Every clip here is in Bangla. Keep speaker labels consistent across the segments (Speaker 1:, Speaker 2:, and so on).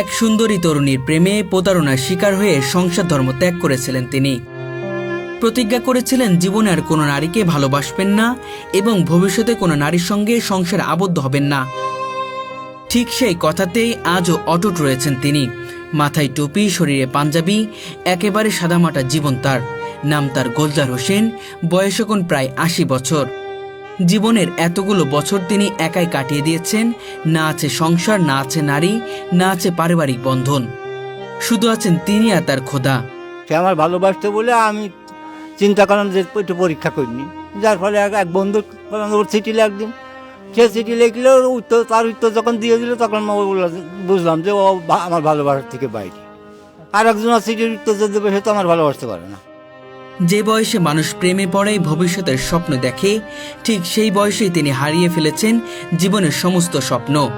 Speaker 1: এক সুন্দরী তরুণীর প্রেমে প্রতারণার শিকার হয়ে সংসার ধর্ম ত্যাগ করেছিলেন তিনি। প্রতিজ্ঞা করেছিলেন জীবনে আর কোনো নারীকে ভালোবাসবেন না এবং ভবিষ্যতে কোনো নারীর সঙ্গে সংসারে আবদ্ধ হবেন না। ঠিক সেই কথাতেই আজও অটুট রয়েছেন তিনি। মাথায় টুপি, শরীরে পাঞ্জাবি, একেবারে সাদামাটা জীবন তার। নাম তার গোলজার হোসেন, বয়স এখন প্রায় আশি বছর। জীবনের এতগুলো বছর তিনি একাই কাটিয়ে দিয়েছেন। না আছে সংসার, না আছে নারী, না আছে পারিবারিক বন্ধন। শুধু আছেন তিনি আর তার খোদা।
Speaker 2: সে আমার ভালোবাসতে বলে আমি চিন্তা করলাম যে একটু পরীক্ষা করিনি। যার ফলে এক বন্ধু ওর চিঠি একদিন সে চিঠি লিখলে, উত্তর তার উত্তর যখন দিয়ে দিল, তখন বুঝলাম যে ও আমার ভালোবাসার থেকে বাইরে। আর একজন চিঠির উত্তর যে দেবে, সে তো আমার ভালোবাসতে পারে না।
Speaker 1: যে বয়সে মানুষ প্রেমে পড়ে, ভবিষ্যতের স্বপ্ন দেখে, ঠিক সেই বয়সেই তিনি হারিয়ে ফেলেছেন জীবনের সমস্ত স্বপ্ন।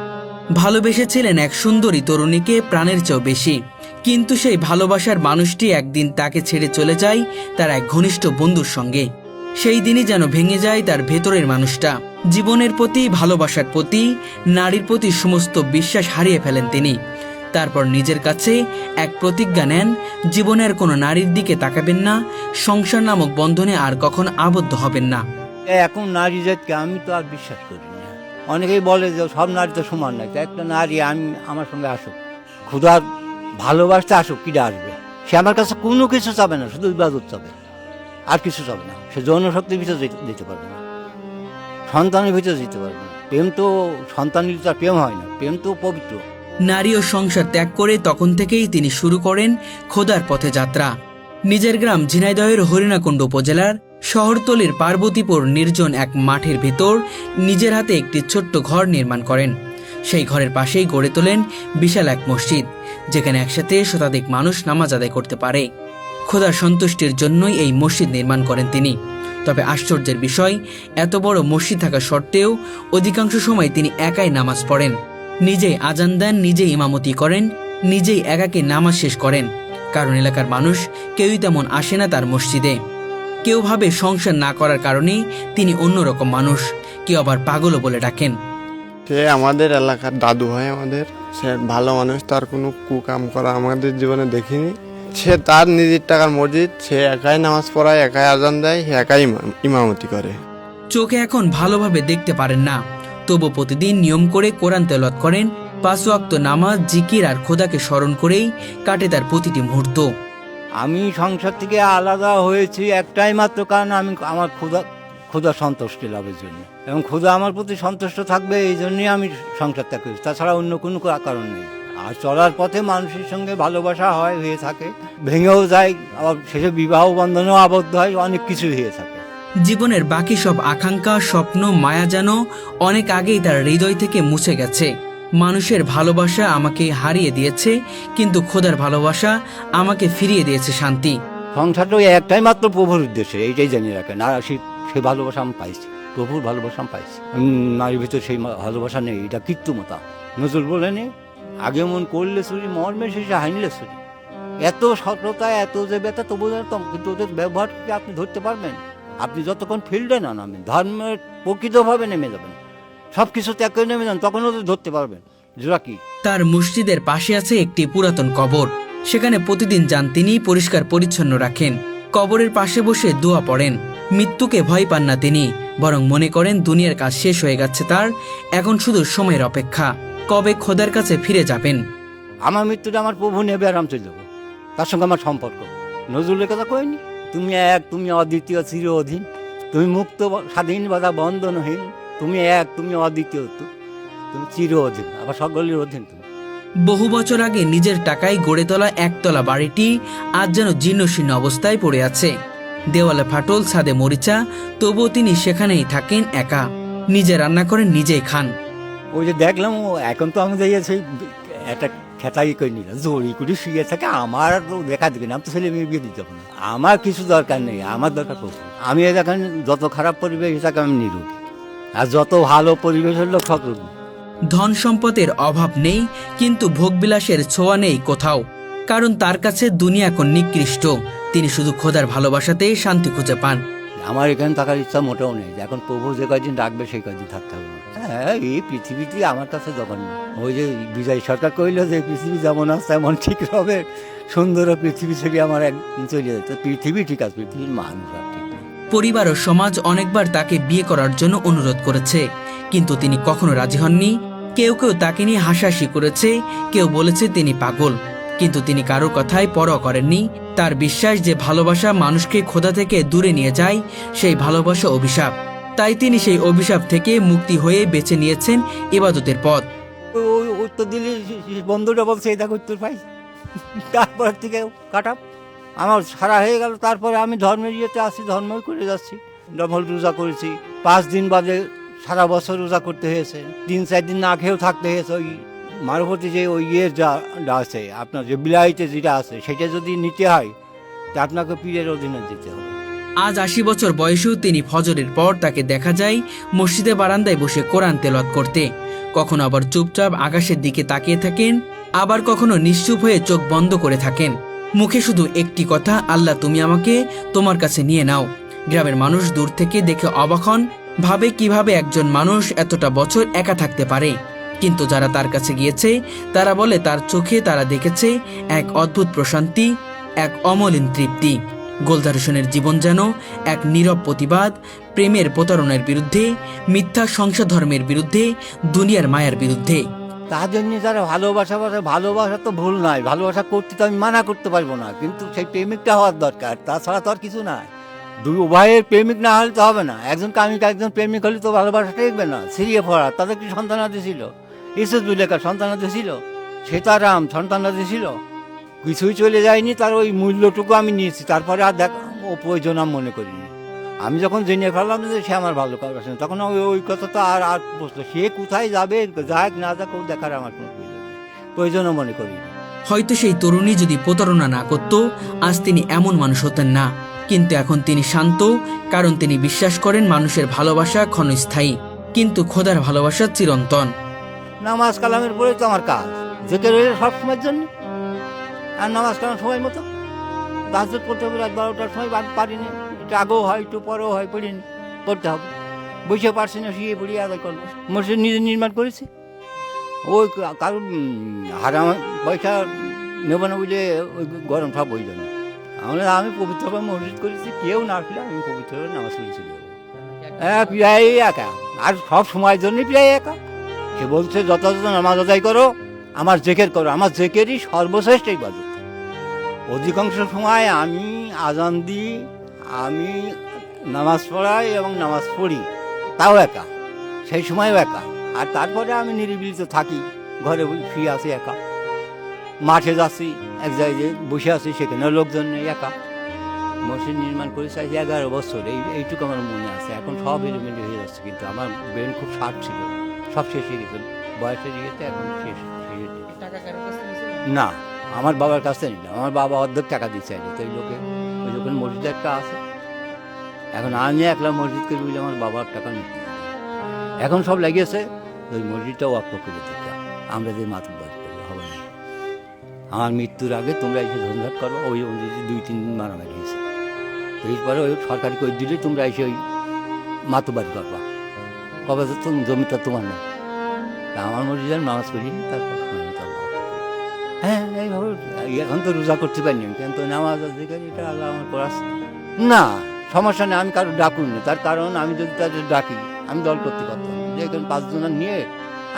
Speaker 1: ভালোবেসেছিলেন এক সুন্দরী তরুণীকে প্রাণের চেয়েও বেশি। কিন্তু সেই ভালোবাসার মানুষটি একদিন তাকে ছেড়ে চলে যায় তার এক ঘনিষ্ঠ বন্ধুর সঙ্গে। সেই দিনই যেন ভেঙে যায় তার ভেতরের মানুষটা। জীবনের প্রতি, ভালোবাসার প্রতি, নারীর প্রতি সমস্ত বিশ্বাস হারিয়ে ফেলেন তিনি। তারপর নিজের কাছে এক প্রতিজ্ঞা নেন, জীবনের কোনো নারীর দিকে তাকাবেন না, সংসার নামক বন্ধনে আর কখন আবদ্ধ হবেন না।
Speaker 2: এখন নারী জাতকে আমি তো আর বিশ্বাস করি না। অনেকেই বলে যে সব নারী তো সমান নয় একটা নারী আমি, আমার সঙ্গে আসুক। ক্ষুধার ভালোবাসতে আসুক কিটা আসবে? সে আমার কাছে কোনো কিছু চাবে না, শুধু ইবাদত চাবে। আর কিছু চাবে না। সে যৌন শক্তির ভিতরে দিতে পারবে না। সন্তানের ভিতরে দিতে পারবে না। প্রেম তো সন্তানের তার প্রেম হয় না। প্রেম তো পবিত্র।
Speaker 1: নারী ও সংসার ত্যাগ করে তখন থেকেই তিনি শুরু করেন খোদার পথে যাত্রা। নিজের গ্রাম ঝিনাইদহের হরিণাকুণ্ড উপজেলার শহরতলির পার্বতীপুর নির্জন এক মাঠের ভেতর নিজের হাতে একটি ছোট্ট ঘর নির্মাণ করেন। সেই ঘরের পাশেই গড়ে তোলেন বিশাল এক মসজিদ, যেখানে একসাথে শতাধিক মানুষ নামাজ আদায় করতে পারে। খোদার সন্তুষ্টির জন্যই এই মসজিদ নির্মাণ করেন তিনি। তবে আশ্চর্যের বিষয়, এত বড় মসজিদ থাকা সত্ত্বেও অধিকাংশ সময় তিনি একাই নামাজ পড়েন। নিজেই আজান দেন নিজেই ইমামতি করেন নিজেই একাকে নামাজ শেষ করেন। কারণ এলাকার মানুষ কেউই তেমন আসে না তার মসজিদে। কেউ ভাবে সংসার না করার কারণেই তিনি অন্যরকম মানুষ কেউ আবার পাগলও বলে ডাকেন।
Speaker 3: সে আমাদের এলাকার দাদু হয় আমাদের সে ভালো মানুষ তার কোনো কুকাম করা আমাদের জীবনে দেখিনি। সে তার নিজের টাকার মসজিদ সে একাই নামাজ পড়ায় একাই আজান দেয় সে একাই ইমামতি করে।
Speaker 1: চোখে এখন ভালোভাবে দেখতে পারেন না। তবু প্রতিদিন নিয়ম করে কোরআন তেলত করেন, পাঁচ ওয়াক্ত নামাজ, জিকির আর খোদাকে স্মরণ করেই কাটে তার প্রতিটি মুহূর্ত।
Speaker 2: আমি সংসার থেকে আলাদা হয়েছি একটাই মাত্র কারণ আমি আমার ক্ষুধা ক্ষুধা সন্তুষ্টি লাভের জন্য। এবং ক্ষুধা আমার প্রতি সন্তুষ্ট থাকবে, এই জন্যই আমি সংসার ত্যাগ করেছি। তাছাড়া অন্য কোনো কারণ নেই। আর চলার পথে মানুষের সঙ্গে ভালোবাসা হয়, হয়ে থাকে। ভেঙেও যায়, আবার শেষে বিবাহ বন্ধনেও আবদ্ধ হয়, অনেক কিছু হয়ে থাকে।
Speaker 1: জীবনের বাকি সব আকাঙ্ক্ষা, স্বপ্ন, মায়া যেন অনেক আগেই তার হৃদয় থেকে মুছে গেছে। মানুষের ভালোবাসা আমাকে হারিয়ে দিয়েছে, কিন্তু খোদার ভালোবাসা আমাকে ফিরিয়ে দিয়েছে শান্তি।
Speaker 2: সংসারটা একটাই মাত্র প্রভুর উদ্দেশ্যে, এইটাই জানিয়ে রাখেন। আর সে ভালোবাসা আমি পাইছি, প্রভুর ভালোবাসা আমি পাইছি। নারীর ভিতর সেই ভালোবাসা নেই, এটা কৃত্রিমতা নজরুল বলেনি, আগে মন করলে চুরি মর্মে শেষে হাইনলে চুরি এত সততা, এত যে ব্যথা তবু জানতাম কিন্তু ওদের ব্যবহার আপনি ধরতে পারবেন। আপনি যতক্ষণ ফিল্ডে না নামেন ধর্মের প্রকৃতভাবে নেমে যাবেন সব কিছু ত্যাগ করে নেমে যান তখন ওদের ধরতে পারবেন। জোড়া কি
Speaker 1: তার মসজিদের পাশে আছে একটি পুরাতন কবর। সেখানে প্রতিদিন যান তিনি পরিষ্কার পরিচ্ছন্ন রাখেন। কবরের পাশে বসে দোয়া পড়েন। মৃত্যুকে ভয় পান না তিনি বরং মনে করেন দুনিয়ার কাজ শেষ হয়ে গেছে তার এখন শুধু সময়ের অপেক্ষা। কবে খোদার কাছে ফিরে যাবেন?
Speaker 2: আমার মৃত্যুটা আমার প্রভু নেবে আর আমি চলে যাব। তার সঙ্গে আমার সম্পর্ক। নজরুলের কথা কইনি? তুমি এক তুমি অদ্বিতীয় চির অধীন। তুমি মুক্ত স্বাধীন বাধা বন্ধনহীন। তুমি এক তুমি অদ্বিতীয় তুমি চির অধীন। আবার সকলের অধীন তুমি।
Speaker 1: বহু বছর আগে নিজের টাকায় গড়ে তোলা একতলা বাড়িটি আজ যেন জীর্ণশীর্ণ অবস্থায় পড়ে আছে। দেওয়ালে ফাটল ছাদে মরিচা তবুও তিনি সেখানেই থাকেন একা। নিজে রান্না করেন নিজেই খান।
Speaker 2: ওই যে দেখলাম ও এখন তো আমি যাইয়া সেই একটা খেতাই করে নিলাম জড়ি করে শুয়ে থাকে আমার দেখা না আমি তো ছেলে মেয়ে বিয়ে দিতে না আমার কিছু দরকার নেই আমার দরকার প্রভু আমি দেখেন যত খারাপ পরিবেশ থাকে আমি নিরোগী আর যত ভালো পরিবেশ হলো সব রোগী
Speaker 1: ধন সম্পদের অভাব নেই, কিন্তু ভোগবিলাসের ছোঁয়া নেই কোথাও। কারণ তার কাছে দুনিয়া এখন নিকৃষ্ট। তিনি শুধু খোদার ভালোবাসাতেই শান্তি খুঁজে পান।
Speaker 2: আমার এখানে থাকার ইচ্ছা মোটেও নেই। এখন প্রভু যে কয়দিন ডাকবে সেই কয়দিন থাকতে হবে হ্যাঁ এই পৃথিবীটি আমার কাছে জঘন্য। ওই যে বিজয় সরকার কইল যে পৃথিবী যেমন আছে তেমন ঠিক হবে। সুন্দর পৃথিবী থেকে আমার এক চলে যেত পৃথিবী ঠিক আছে পৃথিবীর মানুষ আর ঠিক
Speaker 1: পরিবার ও সমাজ অনেকবার তাকে বিয়ে করার জন্য অনুরোধ করেছে। কিন্তু তিনি কখনো রাজি হননি। কেউ কেউ তাকে নিয়ে হাসাহাসি করেছে। কেউ বলেছে তিনি পাগল। কিন্তু তিনি কারোর কথায় পরোয়া করেননি। তার বিশ্বাস যে ভালোবাসা মানুষকে খোদা থেকে দূরে নিয়ে যায়, সেই ভালোবাসা অভিশাপ। তাই তিনি সেই অভিশাপ থেকে মুক্তি হয়ে বেছে নিয়েছেন ইবাদতের পথ।
Speaker 2: উত্তর দিলে বন্ধুটা বলছে দেখো উত্তর পাই। তারপর থেকে কাটাপ আমার সারা হয়ে গেল, তারপরে আমি ধর্মের ইয়েতে আসি, ধর্মই করে যাচ্ছি। ডবল রোজা করেছি। পাঁচ দিন বাদে সারা বছর রোজা করতে হয়েছে। তিন, চার দিন না খেয়েও থাকতে হয়েছে ওই মারুপতি যে ওই ইয়ের যা আছে, আপনার যে বিলাইতে যেটা আছে, সেটা যদি নিতে হয়, তা আপনাকে পীরের অধীনে দিতে হবে।
Speaker 1: আজ আশি বছর বয়সেও তিনি ফজরের পর তাকে দেখা যায় মসজিদে বারান্দায় বসে কোরআন তেলাওয়াত করতে। কখনো আবার চুপচাপ আকাশের দিকে তাকিয়ে থাকেন, আবার কখনো নিশ্চুপ হয়ে চোখ বন্ধ করে থাকেন। মুখে শুধু একটি কথা, আল্লাহ, তুমি আমাকে তোমার কাছে নিয়ে নাও। গ্রামের মানুষ দূর থেকে দেখে অবাক ভাবে কীভাবে একজন মানুষ এতটা বছর একা থাকতে পারে। কিন্তু যারা তার কাছে গিয়েছে, তারা বলে তার চোখে তারা দেখেছে এক অদ্ভুত প্রশান্তি, এক অমলিন তৃপ্তি। গোলদার হোসেনের জীবন যেন এক নীরব প্রতিবাদ, প্রেমের প্রতারণার বিরুদ্ধে, মিথ্যা সংসার ধর্মের বিরুদ্ধে, দুনিয়ার মায়ার বিরুদ্ধে।
Speaker 2: তার জন্য যারা ভালোবাসা বাসা ভালোবাসা তো ভুল নয়, ভালোবাসা করতে তো আমি মানা করতে পারব না, কিন্তু সেই প্রেমিকটা হওয়ার দরকার, তাছাড়া তো আর কিছু নাই। দুই উভয়ের প্রেমিক না হলে তো হবে না, একজন কামিক একজন প্রেমিক হলে তো ভালোবাসা টেকবে না সিরিয়ে পড়া, তাদের কি সন্তানাদি ছিল? ইসুদ্দুলেখার সন্তানাদি ছিল? সীতারাম সন্তানাদি ছিল। কিছুই চলে যায়নি, তার ওই মূল্যটুকু আমি নিয়েছি, তারপরে আর দেখ ও প্রয়োজন আমি মনে করিনি আমি যখন জেনে ফেললাম যে সে আমার ভালো কাজ আছে তখন ওই ওই তো আর আর প্রশ্ন, সে কোথায় যাবে, যাক না যাক, ও দেখার আমার কোনো প্রয়োজন প্রয়োজনও মনে করিনি
Speaker 1: হয়তো সেই তরুণী যদি প্রতারণা না করত, আজ তিনি এমন মানুষ হতেন না। কিন্তু এখন তিনি শান্ত, কারণ তিনি বিশ্বাস করেন মানুষের ভালোবাসা ক্ষণস্থায়ী। কিন্তু খোদার ভালোবাসা চিরন্তন।
Speaker 2: নামাজ কালামের পরে তো আমার কাজ। যেতে রয়েছে সব সময়ের জন্য। আর নামাজ কালাম সময় মতো। তাহাজত করতে হবে, রাত বারোটার সময় পারিনি একটু আগেও হয়, একটু পরেও হয় পড়িনি পড়তে হবে। বসে পারছি না, শুয়ে পড়ি, আদায় করব। মসজিদ নিজে নির্মাণ করেছি। ওই কারণ হারাম পয়সা নেব না বুঝলে ওই গরম সব ওই জন্য আমরা আমি পবিত্রভাবে মসজিদ করেছি। কেউ না আসলে আমি পবিত্রভাবে নামাজ পড়েছি। হ্যাঁ প্রায় একা। আর সব সময়ের জন্য প্রায় একা। সে বলছে, যথাযথ নামাজ আদায় করো, আমার জেকের করো। আমার জেকেরই সর্বশ্রেষ্ঠ ইবাদত। অধিকাংশ সময় আমি আজান দিই, আমি নামাজ পড়াই এবং নামাজ পড়ি। তাও একা, সেই সময়ও একা। আর তারপরে আমি নিরিবিলিতে থাকি, ঘরে শুয়ে আছি একা। মাঠে যাচ্ছি, এক জায়গায় বসে আছি সেখানে লোকজন নেই, একা। মসজিদ নির্মাণ করে চাইছি এগারো বছর, এই, এইটুকু আমার মনে আছে। এখন সব এলিমেন্ট হয়ে যাচ্ছে, কিন্তু আমার ব্রেন খুব শার্প ছিল। সব শেষ হয়ে গেছে। বয়সের গেছে এখন শেষ শেষের দিকে। না আমার বাবার কাছে নিলাম আমার বাবা অর্ধেক টাকা দিচ্ছে আগে তো এই লোকে ওই যখন মসজিদ একটা আছে। এখন আমি একলা মসজিদ করে বুঝলে আমার বাবার টাকা নিতে এখন সব লেগেছে ওই মসজিদটাও অক্ষ করে দিতে আমরা যে মাথা বাড়ি করি হবে না। আমার মৃত্যুর আগে তোমরা এসে ধন্যবাদ করো ওই মসজিদে দুই তিন দিন মারামারি হয়েছে এরপরে ওই সরকারি করে দিলে তোমরা এসে ওই মাতুবাড়ি করবা। কবে তো জমিটা তোমার না তা আমার মসজিদের নামাজ পড়ি তারপর। হ্যাঁ এইভাবে এখন তো রোজা করতে পারিনি কিন্তু নামাজ আজকে এটা আল্লাহ আমার করাচ্ছে না সমস্যা নেই আমি কারও ডাকুন না তার কারণ আমি যদি তাদের ডাকি আমি দল করতে পারতাম যে এখানে পাঁচজনের নিয়ে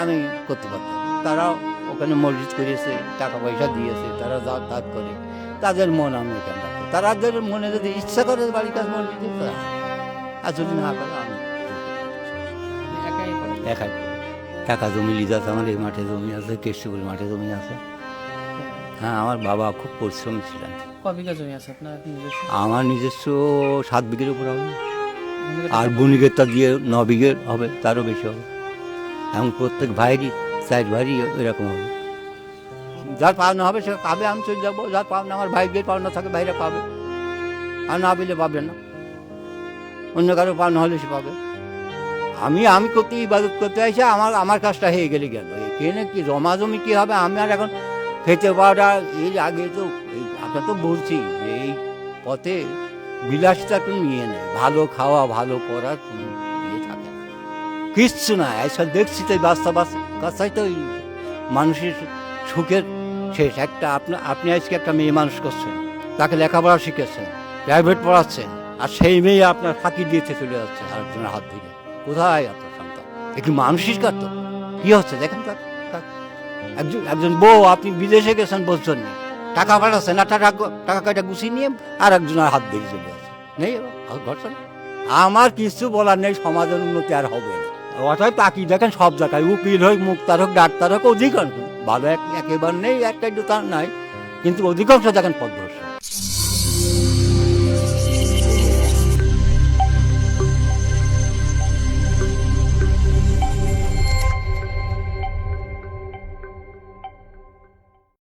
Speaker 2: আমি করতে পারতাম। তারা ওখানে মসজিদ করেছে টাকা পয়সা দিয়েছে তারা যা যাতায়াত করে তাদের মন আমি এখানে রাখি। তাদের মনে যদি ইচ্ছা করে বাড়ির কাছে মসজিদে আর যদি না করে আমি একাই। একা জমি লিজ আছে আমার এই মাঠে জমি আছে কেষ্টপুর মাঠে জমি আছে। হ্যাঁ আমার বাবা খুব পরিশ্রমী ছিলেন।
Speaker 4: বিঘা জমি আছে আপনার
Speaker 2: আমার নিজস্ব সাত বিঘের উপর হবে। আর বণিকেরটা দিয়ে ন বিঘের হবে তারও বেশি হবে। এবং প্রত্যেক ভাইয়েরই চার ভাইরই এরকম হবে। যার পাওনা হবে সে পাবে আমি চলে যাব। যার পাওনা আমার ভাইদের পাওনা থাকে ভাইরা পাবে। আর না পেলে পাবে না। অন্য কারও পাওনা হলে সে পাবে। আমি আমি করতে ইবাদত করতে আসে আমার আমার কাজটা হয়ে গেলে গেল এখানে কি জমা জমি কি হবে? আমি আর এখন খেতে পাওয়াটা, এর আগে তো আপনার তো বলছি যে এই পথে বিলাসটা কোনো নিয়ে নেই ভালো খাওয়া, ভালো পড়া কোনো ইয়ে থাকে কিচ্ছু না এইসব দেখছি তো এই বাস্তব কাছাই তো মানুষের সুখের শেষ। একটা আপনি আপনি আজকে একটা মেয়ে মানুষ করছেন, তাকে লেখাপড়া শিখেছেন প্রাইভেট পড়াচ্ছেন, আর সেই মেয়ে আপনার ফাঁকি দিয়েছে চলে যাচ্ছে আরেকজনের হাত থেকে কোথায় আপনার সন্তান? একটু মানসিক তো। কি হচ্ছে? দেখেন একজন একজন বউ, আপনি বিদেশে গেছেন বলছেন। টাকা পাঠাচ্ছেন না, টাকা টাকা কয়টা গুছিয়ে নিয়ে আর একজনের হাত দিয়ে চলে যাচ্ছে নেই ঘটছে? আমার কিছু বলার নেই, সমাজের উন্নতি আর হবে না। অতএব দেখেন, সব জায়গায় উকিল হোক মুক্তার হোক ডাক্তার হোক, অধিকাংশ। ভালো এক, একেবারে নেই একটা দুটো নাই। কিন্তু অধিকাংশ দেখেন পদ্ধতি